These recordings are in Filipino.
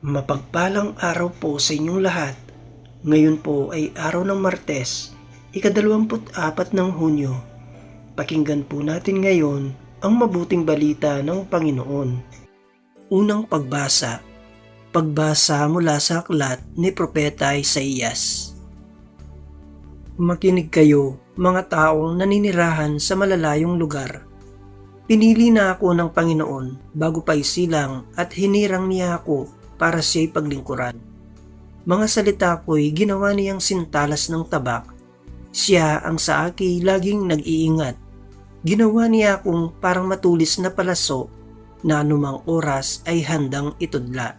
Mapagpalang araw po sa inyong lahat. Ngayon po ay araw ng Martes, ikadalawamput apat ng Hunyo. Pakinggan po natin ngayon ang mabuting balita ng Panginoon. Unang pagbasa. Pagbasa mula sa aklat ni Propeta Isaías. Makinig kayo, mga taong naninirahan sa malalayong lugar. Pinili na ako ng Panginoon bago pa isilang at hinirang niya ako para siya'y paglingkuran. Mga salita ko'y ginawa niyang sintalas ng tabak. Siya ang sa aki laging nag-iingat. Ginawa niya akong parang matulis na palaso na anumang oras ay handang itudla.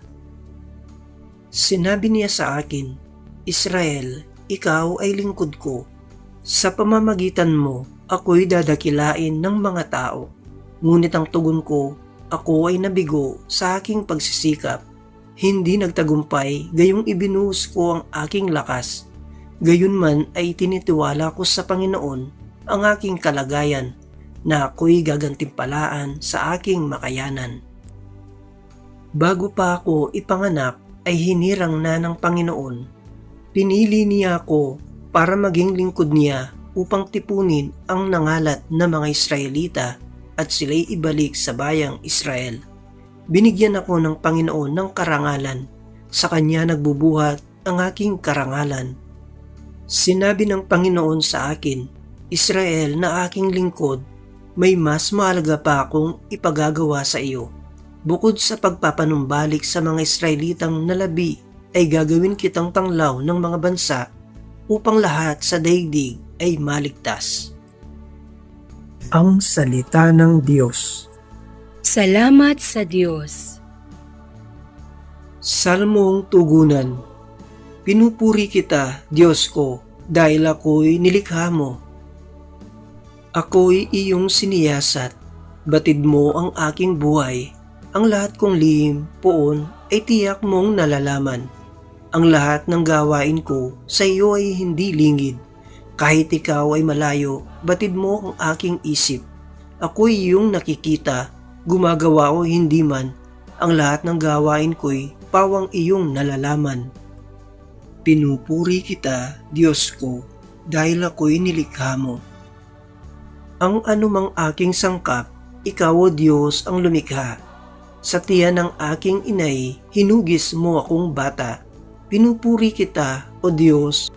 Sinabi niya sa akin, Israel, ikaw ay lingkod ko. Sa pamamagitan mo, ako'y dadakilain ng mga tao. Ngunit ang tugon ko, ako ay nabigo sa aking pagsisikap. Hindi nagtagumpay, gayong ibinuhos ko ang aking lakas. Gayon man ay tinitiwala ko sa Panginoon ang aking kalagayan na ako'y gagantimpalaan sa aking makayanan. Bago pa ako ipanganak ay hinirang na ng Panginoon. Pinili niya ako para maging lingkod niya upang tipunin ang nangalat na mga Israelita at sila'y ibalik sa bayang Israel. Binigyan ako ng Panginoon ng karangalan. Sa Kanya nagbubuhat ang aking karangalan. Sinabi ng Panginoon sa akin, Israel na aking lingkod, may mas mahalaga pa akong ipagagawa sa iyo. Bukod sa pagpapanumbalik sa mga Israelitang nalabi, ay gagawin kitang tanglaw ng mga bansa upang lahat sa daigdig ay maligtas. Ang Salita ng Diyos Salamat sa Diyos. Salmong Tugunan Pinupuri kita, Diyos ko, dahil ako'y nilikha mo. Ako'y iyong siniyasat, batid mo ang aking buhay. Ang lahat kong lihim, poon, ay tiyak mong nalalaman. Ang lahat ng gawain ko sa iyo ay hindi lingid. Kahit ikaw ay malayo, batid mo ang aking isip. Ako'y iyong nakikita, gumagawa o hindi man. Ang lahat ng gawain ko'y pawang iyong nalalaman. Pinupuri kita, Diyos ko, dahil ako'y nilikha mo. Ang anumang aking sangkap, ikaw o Diyos ang lumikha. Sa tiyan ng aking inay, hinugis mo akong bata. Pinupuri kita, o Diyos.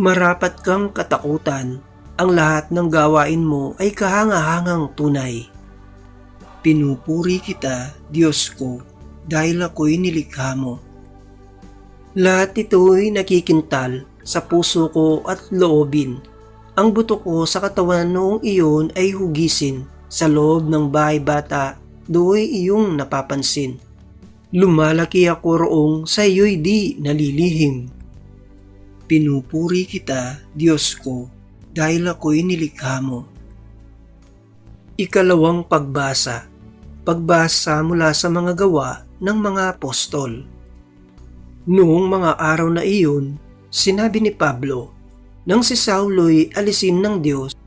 Marapat kang katakutan. Ang lahat ng gawain mo ay kahangahangang tunay. Pinupuri kita, Diyos ko, dahil ako'y nilikha mo. Lahat ito'y nakikintal sa puso ko at loobin. Ang buto ko sa katawan noong iyon ay hugisin. Sa loob ng bahay bata, do'y iyong napapansin. Lumalaki ako roong sa iyo'y di nalilihim. Pinupuri kita, Diyos ko, dahil ako'y nilikha mo. Ikalawang pagbasa Pagbasa mula sa mga gawa ng mga apostol. Noong mga araw na iyon, sinabi ni Pablo, nang si Saulo'y alisin ng Diyos,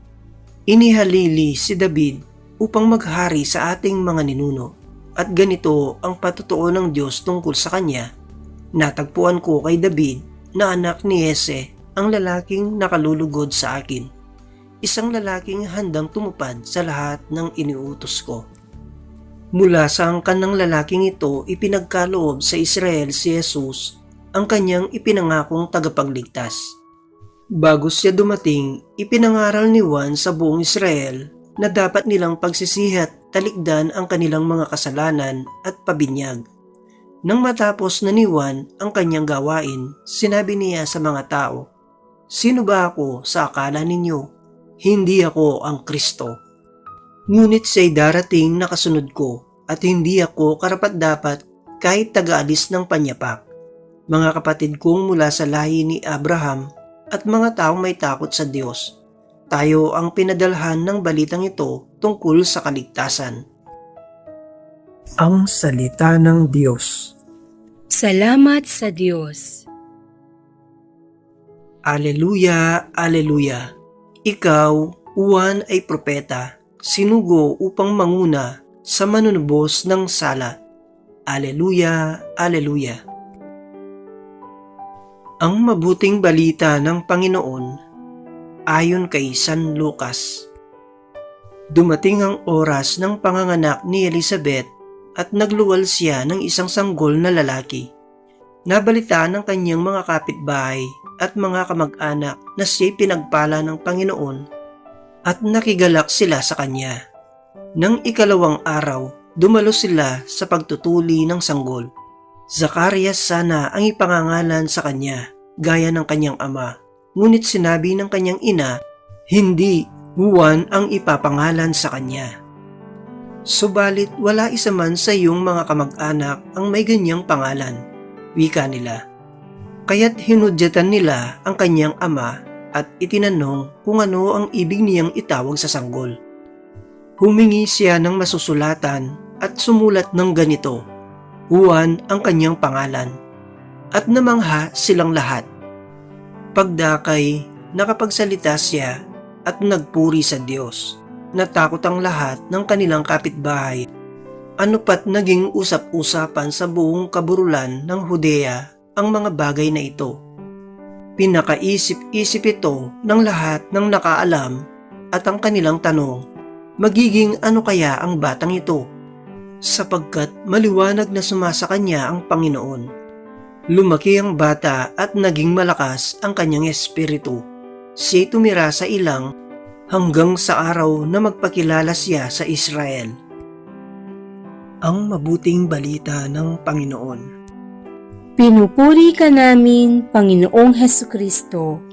inihalili si David upang maghari sa ating mga ninuno. At ganito ang patutuo ng Diyos tungkol sa kanya. Natagpuan ko kay David na anak ni Ese ang lalaking nakalulugod sa akin. Isang lalaking handang tumupad sa lahat ng iniutos ko. Mula sa angkan ng lalaking ito, ipinagkaloob sa Israel si Jesus, ang kanyang ipinangakong tagapagligtas. Bago siya dumating, ipinangaral ni Juan sa buong Israel na dapat nilang pagsisihat talikdan ang kanilang mga kasalanan at pabinyag. Nang matapos na ni Juan ang kanyang gawain, sinabi niya sa mga tao, Sino ba ako sa akala ninyo? Hindi ako ang Kristo. Ngunit siya'y darating na kasunod ko at hindi ako karapat-dapat kahit taga-alis ng panyapak. Mga kapatid kong mula sa lahi ni Abraham at mga taong may takot sa Diyos, tayo ang pinadalhan ng balitang ito tungkol sa kaligtasan. Ang Salita ng Diyos Salamat sa Diyos. Aleluya, Aleluya. Ikaw, Juan ay propeta, sinugo upang manguna sa manunubos ng sala. Aleluya, Aleluya. Ang mabuting balita ng Panginoon ayon kay San Lucas. Dumating ang oras ng panganganak ni Elizabeth at nagluwal siya ng isang sanggol na lalaki. Nabalita ng kanyang mga kapitbahay at mga kamag-anak na siya'y pinagpala ng Panginoon at nakigalak sila sa kanya. Nang ikalawang araw, dumalo sila sa pagtutuli ng sanggol. Zacarias sana ang ipangangalan sa kanya, gaya ng kanyang ama. Ngunit sinabi ng kanyang ina, hindi Juan ang ipapangalan sa kanya. Subalit wala isa man sa iyong mga kamag-anak ang may ganyang pangalan, wika nila. Kaya't hinudyatan nila ang kanyang ama at itinanong kung ano ang ibig niyang itawag sa sanggol. Humingi siya ng masusulatan at sumulat ng ganito, Juan ang kanyang pangalan. At namangha silang lahat. Pagdakay, nakapagsalita siya at nagpuri sa Diyos. Natakot ang lahat ng kanilang kapitbahay. Ano pat naging usap-usapan sa buong kaburulan ng Hudea ang mga bagay na ito. Pinakaisip-isip ito ng lahat ng nakaalam at ang kanilang tanong, magiging ano kaya ang batang ito? Sapagkat maliwanag na sumasa kanya ang Panginoon. Lumaki ang bata at naging malakas ang kanyang espiritu. Siya'y tumira sa ilang hanggang sa araw na magpakilala siya sa Israel. Ang mabuting balita ng Panginoon. Pinupuri ka namin, Panginoong Heso Kristo.